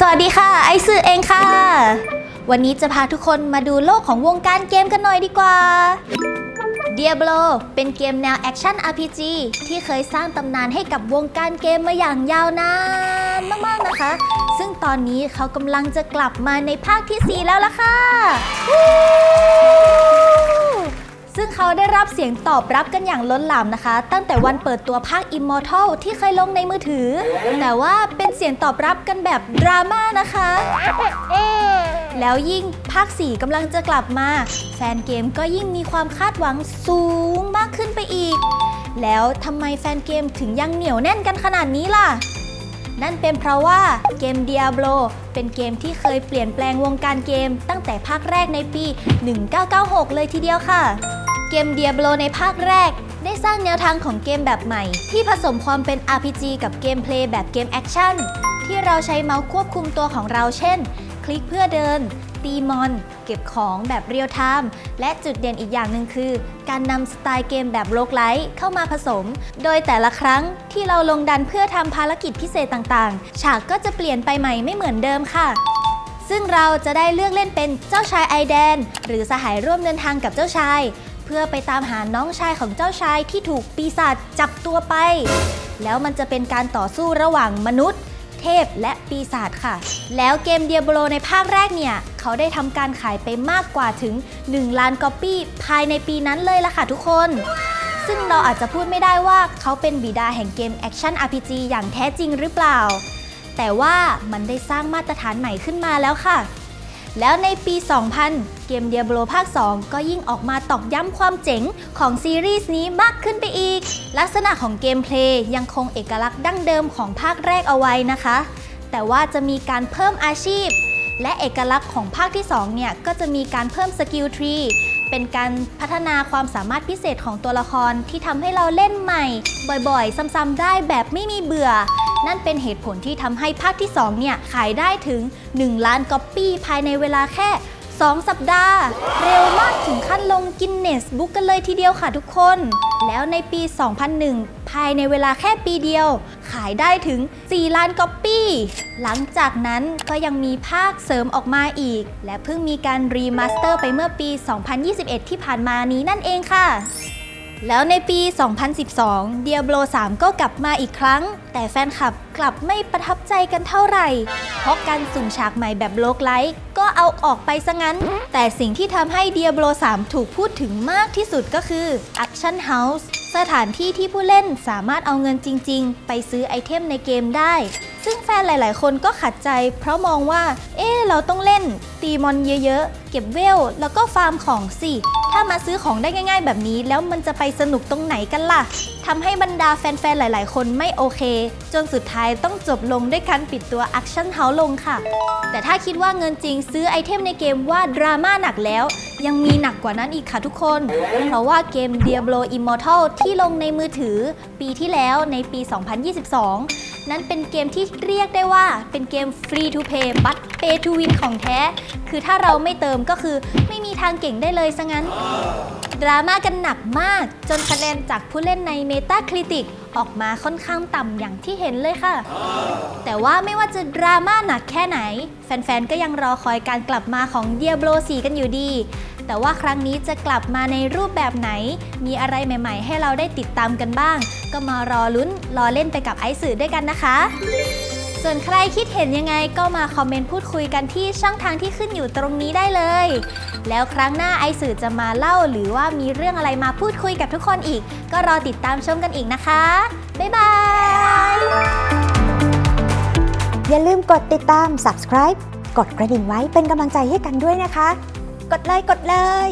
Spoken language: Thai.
สวัสดีค่ะ ไอซ์เองค่ะ วันนี้จะพาทุกคนมาดูโลกของวงการเกมกันหน่อยดีกว่า Diablo เป็นเกมแนวแอคชั่น RPG ที่เคยสร้างตำนานให้กับวงการเกมมาอย่างยาวนานมากๆนะคะ ซึ่งตอนนี้เขากำลังจะกลับมาในภาคที่ 4 แล้วล่ะค่ะ ซึ่งเขาได้รับเสียงตอบรับกันอย่างล้นหลามนะคะ ตั้งแต่วันเปิดตัวภาค Immortal ที่เคยลงในมือถือ แต่ว่าเป็นเสียงตอบรับกันแบบดราม่านะคะ แล้วยิ่งภาค 4กำลังจะกลับมา แฟนเกมก็ยิ่งมีความคาดหวังสูงมากขึ้นไปอีก แล้วทำไมแฟนเกมถึงยังเหนียวแน่นกันขนาดนี้ล่ะนั่นเป็นเพราะว่าเกม Diablo เป็นเกมที่เคยเปลี่ยนแปลงวงการเกมตั้งแต่ภาคแรกในปี 1996 เลยทีเดียวค่ะ เกม Diablo ในภาคแรก ได้สร้างแนวทางของเกมแบบใหม่ ที่ผสมความเป็น RPG กับเกมเพลย์แบบเกมแอคชั่นที่เราใช้เมาส์ควบคุมตัวของเราเช่น คลิกเพื่อเดิน ตีมอน เก็บของแบบเรียลไทม์และจุดเด่นอีกอย่างหนึ่งคือ การนำสไตล์เกมแบบโลกไลท์เข้ามาผสม โดยแต่ละครั้งที่เราลงดันเพื่อทำภารกิจพิเศษต่างๆ ฉากก็จะเปลี่ยนไปใหม่ไม่เหมือนเดิมค่ะ ซึ่งเราจะได้เลือกเล่นเป็นเจ้าชายไอแดน หรือสหายร่วมเดินทางกับเจ้าชาย เพื่อไปตามหาน้องชายของเจ้าชายที่ถูกปีศาจจับตัวไป แล้วมันจะเป็นการต่อสู้ระหว่างมนุษย์ เทพและปีศาจค่ะ แล้วเกม Diablo ในภาคแรกเนี่ย เขาได้ทำการขายไปมากกว่าถึง 1 ล้านก๊อปปี้ภายในปีนั้นเลยล่ะค่ะทุกคน ซึ่งเราอาจจะพูดไม่ได้ว่าเขาเป็นบิดาแห่งเกมแอคชั่น RPG อย่างแท้จริงหรือเปล่า แต่ว่ามันได้สร้างมาตรฐานใหม่ขึ้นมาแล้วค่ะ แล้วในปี 2000 เกม Diablo ภาค 2 ก็ยิ่งออกมาตอกย้ำความเจ๋งของซีรีส์นี้มากขึ้นไปอีก ลักษณะของเกมเพลย์ยังคงเอกลักษณ์ดั้งเดิมของภาคแรกเอาไว้นะคะ แต่ว่าจะมีการเพิ่มอาชีพ และเอกลักษณ์ของภาคที่ 2 เนี่ย ก็จะมีการเพิ่มสกิลทรีเป็นการพัฒนาความสามารถพิเศษของตัวละครที่ทำให้เราเล่นใหม่ บ่อยๆ ซ้ำๆได้แบบไม่มีเบื่อ นั่นเป็นเหตุผลที่ทำให้ภาคที่2เนี่ยขายได้ถึง 1 ล้านก๊อปปี้ภายในเวลาแค่ 2 สัปดาห์ เร็วมากถึงขั้นลงกินเนสบุ๊กกันเลยทีเดียวค่ะทุกคน แล้วในปี 2001 ภายในเวลาแค่ปีเดียว ขายได้ถึง 4 ล้านก๊อปปี้หลังจากนั้นก็ยังมีภาคเสริมออกมาอีก และเพิ่งมีการรีมาสเตอร์ไปเมื่อปี 2021 ที่ผ่านมานี้นั่นเองค่ะ แล้วในปี 2012 Diablo 3 ก็กลับมาอีกครั้ง แต่แฟนคลับกลับไม่ประทับใจกันเท่าไหร่ เพราะการสุ่มฉากใหม่แบบโลกไลท์ก็เอาออกไปซะงั้น แต่สิ่งที่ทำให้ Diablo 3 ถูกพูดถึงมากที่สุดก็คือ Action House สถานที่ที่ผู้เล่นสามารถเอาเงินจริง ๆ ไปซื้อไอเทมในเกมได้ ซึ่งแฟนหลาย ๆ คนก็ขัดใจ เพราะมองว่า เอ๊เราต้องเล่นตีมอนเยอะ ๆ เก็บเวล แล้วก็ฟาร์มของสิ ถ้ามาซื้อของได้ง่าย ๆ แบบนี้ แล้วมันจะไปสนุกตรงไหนกันล่ะทำให้บรรดาแฟน ๆ หลาย ๆ คนไม่โอเค จนสุดท้ายต้องจบลงด้วยการปิดตัว Action House ลงค่ะ แต่ถ้าคิดว่าเงินจริงซื้อไอเทมในเกมว่าดราม่าหนักแล้ว ยังมีหนักกว่านั้นอีกค่ะทุกคน เพราะว่าเกม Diablo Immortal ที่ลงในมือถือ ปีที่แล้วในปี 2022 นั้นเป็นเกมที่เรียกได้ว่าเป็นเกม Free to Play but Pay to Win ของแท้ คือถ้าเราไม่เติมก็คือไม่มีทางเก่งได้เลยซะงั้น ดราม่ากันหนักมาก จนคะแนนจากผู้เล่นใน Metacritic ออกมาค่อนข้างต่ำอย่างที่เห็นเลยค่ะ แต่ว่าไม่ว่าจะดราม่าหนักแค่ไหน แฟนๆ ก็ยังรอคอยการกลับมาของ Diablo 4 กันอยู่ดี แต่ว่าครั้งนี้จะกลับมาในรูปแบบไหน มีอะไรใหม่ ๆ ให้เราได้ติดตามกันบ้าง ก็มารอลุ้นรอเล่นไปกับไอซ์สื่อด้วยกันนะคะ ส่วนใครคิดเห็นยังไงก็มาคอมเมนต์พูดคุยกันที่ช่องทางที่ขึ้นอยู่ตรงนี้ได้เลย แล้วครั้งหน้าไอสื่อจะมาเล่า หรือว่ามีเรื่องอะไรมาพูดคุยกับทุกคนอีก ก็รอติดตามชมกันอีกนะคะ บ๊ายบายอย่าลืมกดติดตาม subscribe กดกระดิ่งไว้เป็นกำลังใจให้กันด้วยนะคะ กดเลยกดเลย